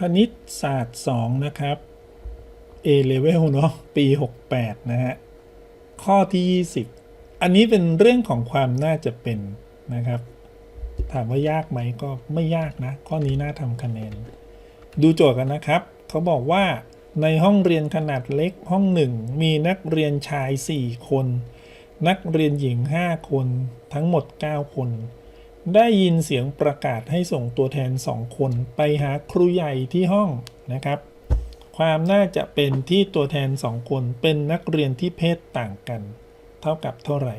คณิตศาสตร์ 2 นะครับ A level เนาะปี 68 นะฮะ ข้อที่ 20 อันนี้เป็นเรื่องของความน่าจะเป็นนะครับ ถามว่ายากไหมก็ไม่ยากนะ ข้อนี้น่าทำคะแนน ดูโจทย์กันนะครับ เขาบอกว่าในห้องเรียนขนาดเล็กห้องหนึ่งมีนักเรียนชาย 4 คน นักเรียนหญิง 5 คน ทั้งหมด 9 คน ได้ยินเสียงประกาศให้ส่งตัวแทน2คนไปหาครูใหญ่ที่ห้องนะครับ ความน่าจะเป็นที่ตัวแทน2คนเป็นนักเรียนที่เพศต่างกัน เท่ากับเท่าไหร่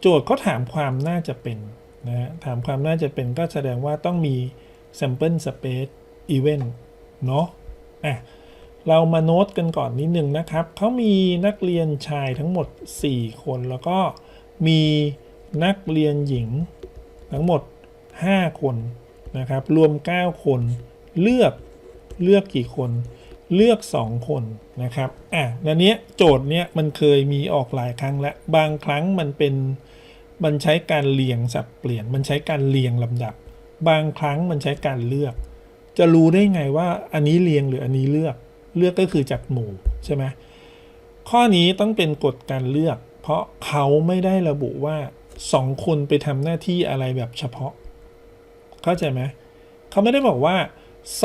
โจทย์ก็ถามความน่าจะเป็นนะฮะถามความน่าจะเป็นก็แสดงว่าต้องมี sample space event เนาะอะเรามาโน้ตกันก่อนนิดนึงนะครับ เขามีนักเรียนชายทั้งหมด 4 คน แล้วก็มีนักเรียนหญิง ทั้งหมด 5 คนนะครับ รวม 9 คน เลือกเลือกกี่คน เลือก 2 คนนะครับ อะแล้วเนี้ยโจทย์เนี้ยมันเคยมีออกหลายครั้งแล้วบางครั้งมันเป็นมันใช้การเรียงสับเปลี่ยน มันใช้การเรียงลำดับ บางครั้งมันใช้การเลือก จะรู้ได้ไงว่าอันนี้เรียงหรืออันนี้เลือก เลือกก็คือจากหมู่ใช่ไหมข้อนี้ต้องเป็นกฎการเลือก เพราะเขาไม่ได้ระบุว่า สองคนไปทำหน้าที่อะไรแบบเฉพาะ เข้าใจไหมเขาไม่ได้บอกว่า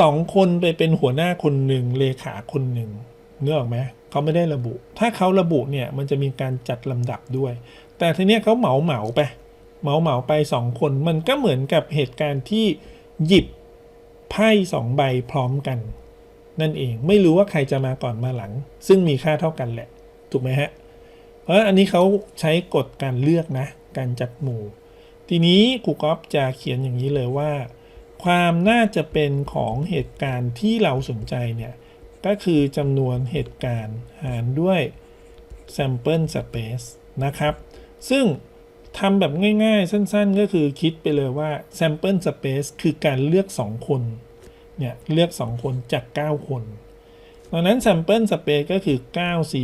สองคนไปเป็นหัวหน้าคนหนึ่งเลขาคนหนึ่งเนื้อออกไหมเขาไม่ได้ระบุ ถ้าเขาระบุเนี่ยมันจะมีการจัดลำดับด้วย แต่ทีเนี้ยเขาเหมาเหมาไปเหมาเหมาไปสองคน มันก็เหมือนกับเหตุการณ์ที่หยิบไพ่สองใบพร้อมกัน นั่นเองไม่รู้ว่าใครจะมาก่อนมาหลัง ซึ่งมีค่าเท่ากันแหละ ถูกไหมฮะ เพราะอันนี้เขาใช้กฎการเลือกนะ การจัดหมู่ ทีนี้ครูก๊อฟจะเขียนอย่างนี้เลยว่า ความน่าจะเป็นของเหตุการณ์ที่เราสนใจเนี่ยก็คือจำนวนเหตุการณ์หารด้วย sample space นะครับ ซึ่งทำแบบง่ายๆ สั้นๆ ก็คือคิดไปเลยว่า sample space คือการเลือก 2 คน เนี่ย เลือก 2 คนจาก 9 คนดังนั้น sample space ก็คือ 9 c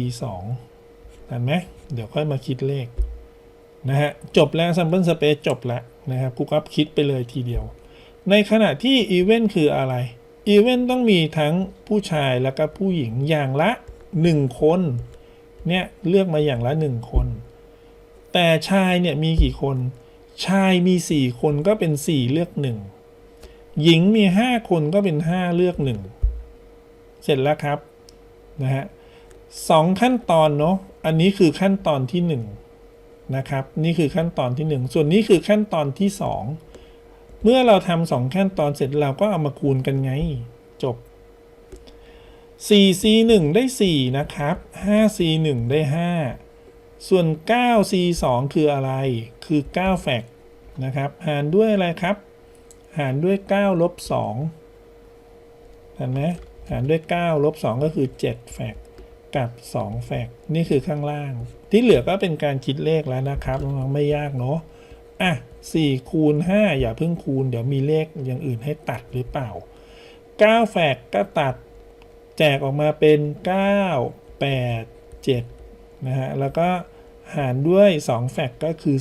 2เห็นไหม เดี๋ยวค่อยมาคิดเลข นะฮะจบแล้ว sample space จบแล้วนะครับครูครับคิดไปเลยทีเดียว ในขณะที่ event คืออะไร event ต้องมีทั้งผู้ชายแล้วก็ผู้หญิงอย่างละ 1 คน เนี่ย เลือกมาอย่างละ 1 คน แต่ชายเนี่ยมีกี่คน ชายมี 4 คนก็เป็น 4 เลือก 1 หญิงมี 5 คนก็เป็น 5 เลือก 1 เสร็จแล้วครับนะฮะสองขั้นตอนเนาะ อันนี้คือขั้นตอนที่ 1 นะครับ นี่คือขั้นตอนที่ 1 ส่วนนี้คือขั้นตอนที่ 2 เมื่อเราทำสองขั้นตอนเสร็จเราก็เอามาคูณกันไง จบ 4c 1ได้ 4 นะครับ 5c 1ได้ 5 ส่วน 9c 2คืออะไร คือ9แฟกนะครับ หารด้วยอะไรครับ หารด้วย 9 ลบ2เห็นไหมหารด้วย 9 ลบ 2 ก็คือ 7 แฟก กับ2แฟกนี่คือข้างล่าง ที่เหลือก็เป็นการคิดเลขแล้วนะครับน้องๆไม่ยากเนาะอะ4คูณ5อย่าเพิ่งคูณ เดี๋ยวมีเลขอย่างอื่นให้ตัดหรือเปล่า 9 แฟกก็ตัดแจกออกมาเป็น 9 8 7 นะฮะ แล้วก็หารด้วย 2 แฟกก็คือ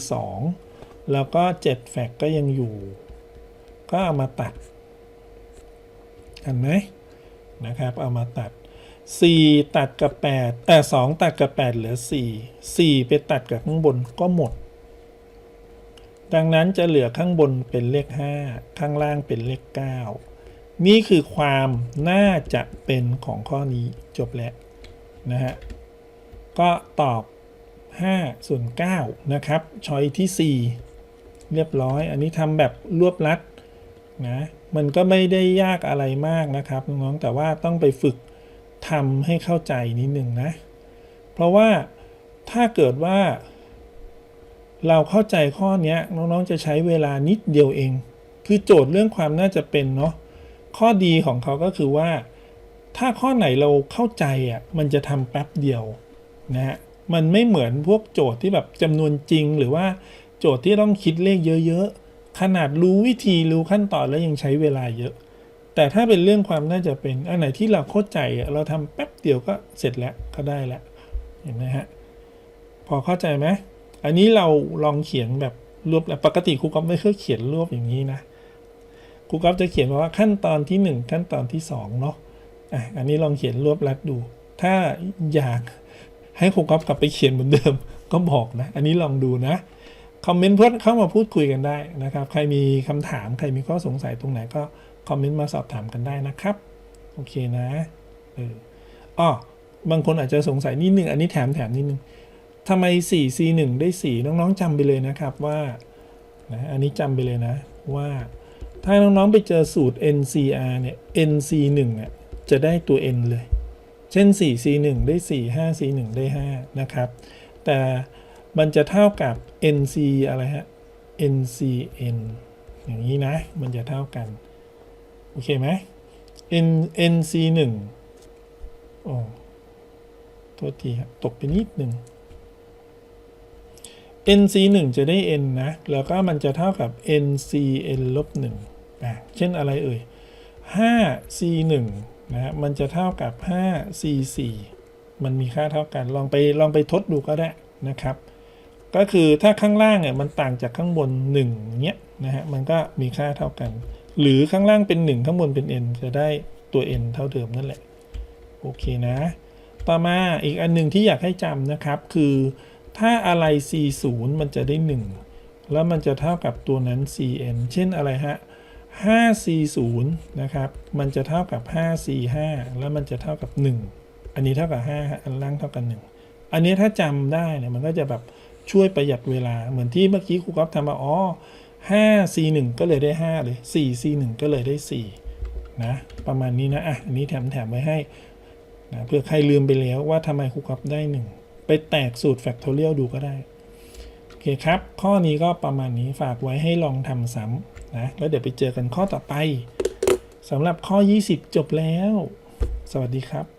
2 แล้วก็ 7 แฟกก็ยังอยู่ ก็เอามาตัด เห็นไหมนะครับ เอามาตัด 4 ตัดกับ8เออ2ตัดกับ 8 เหลือ 4 4 ไปตัดกับข้างบนก็หมด ดังนั้นจะเหลือข้างบนเป็นเลข 5 ข้างล่างเป็นเลข 9 นี่คือความน่าจะเป็นของข้อนี้จบแล้วนะฮะ ก็ตอบ 5 ส่วน 9 นะครับ ช้อยที่ 4 เรียบร้อย อันนี้ทำแบบรวบลัดนะ มันก็ไม่ได้ยากอะไรมากนะครับน้องๆแต่ว่าต้องไปฝึก ทำให้เข้าใจนิดหนึ่งนะ เพราะว่าถ้าเกิดว่า เราเข้าใจข้อนี้น้องๆ จะใช้เวลานิดเดียวเอง คือโจทย์เรื่องความน่าจะเป็นเนาะข้อดีของเขาก็คือว่า ถ้าข้อไหนเราเข้าใจอะมันจะทำแป๊บเดียวนะฮะมันไม่เหมือนพวกโจทย์ที่แบบจำนวนจริง หรือว่าโจทย์ที่ต้องคิดเลขเยอะๆขนาดรู้วิธีรู้ขั้นตอนแล้วยังใช้เวลาเยอะ แต่ถ้าเป็นเรื่องความน่าจะเป็น อันไหนที่เราเข้าใจเราทำแป๊บเดียวก็เสร็จแล้วก็ได้แล้วเห็นไหมฮะพอเข้าใจไหมอันนี้เราลองเขียนแบบรวบแล้วปกติครูก็ไม่เคยเขียนรวบอย่างนี้นะครูก๊อฟจะเขียนว่าขั้นตอนที่หนึ่งขั้นตอนที่สองเนาะอะอันนี้ลองเขียนรวบรัดดู ถ้าอยากให้ครูก๊อฟกลับไปเขียนเหมือนเดิมก็บอกนะ อันนี้ลองดูนะคอมเมนต์เพื่อนเข้ามาพูดคุยกันได้นะครับ ใครมีคำถามใครมีข้อสงสัยตรงไหนก็ คอมเมนต์มาสอบถามกันได้นะครับ โอเคนะเอออ้อบางคนอาจจะสงสัยนิดนึง อันนี้แถมแถมนิดนึงทำไม 4 C 1 ได้ 4 น้องๆจำไปเลยนะครับว่านะอันนี้จำไปเลยนะว่าถ้าน้องๆไปเจอสูตร NCR เนี่ย NC 1อะจะได้ตัว N เลย เช่น 4 C 1 ได้ 4 5 C 1 ได้ 5 นะครับ แต่มันจะเท่ากับ NC อะไรฮะ NCN อย่างนี้นะ มันจะเท่ากัน โอเคไหม N NC 1โอ้โทษทีครับตกไปนิดหนึ่ง NC 1จะได้ N นะ แล้วก็มันจะเท่ากับ NCN ลบ1อะเช่นอะไรเอ่ย 5C 1นะฮะมันจะเท่ากับ 5C 4มันมีค่าเท่ากัน ลองไปลองไปทดดูก็ได้นะครับ ก็คือถ้าข้างล่างเนี่ยมันต่างจากข้างบน1เนี้ยนะฮะ มันก็มีค่าเท่ากัน หรือข้างล่างเป็น 1 ข้างบนเป็น n จะได้ตัว n เท่าเดิมนั่นแหละ โอเคนะ ต่อมาอีกอันหนึ่งที่อยากให้จำนะครับ คือถ้าอะไร c 0มันจะได้ 1 แล้วมันจะเท่ากับตัวนั้น cn เช่นอะไรฮะ 5c 0นะครับ มันจะเท่ากับ 5c 5แล้วมันจะเท่ากับ 1 อันนี้เท่ากับ5ฮะอันล่างเท่ากัน1อันนี้ถ้าจำได้เนี่ยมันก็จะแบบช่วยประหยัดเวลาเหมือนที่เมื่อกี้ครูก๊อฟทำมาอ๋อ 5 c 1ก็เลยได้ 5 เลย4 c 1ก็เลยได้ 4 นะ ประมาณนี้นะ อะ อันนี้แถมแถมไว้ให้นะเพื่อใครลืมไปแล้วว่าทำไมคูก๊อฟได้ 1 ไปแตกสูตรแฟกทอเรียลดูก็ได้ โอเคครับ ข้อนี้ก็ประมาณนี้ฝากไว้ให้ลองทำซ้ำนะ แล้วเดี๋ยวไปเจอกันข้อต่อไปสำหรับข้อ 20 จบแล้ว สวัสดีครับ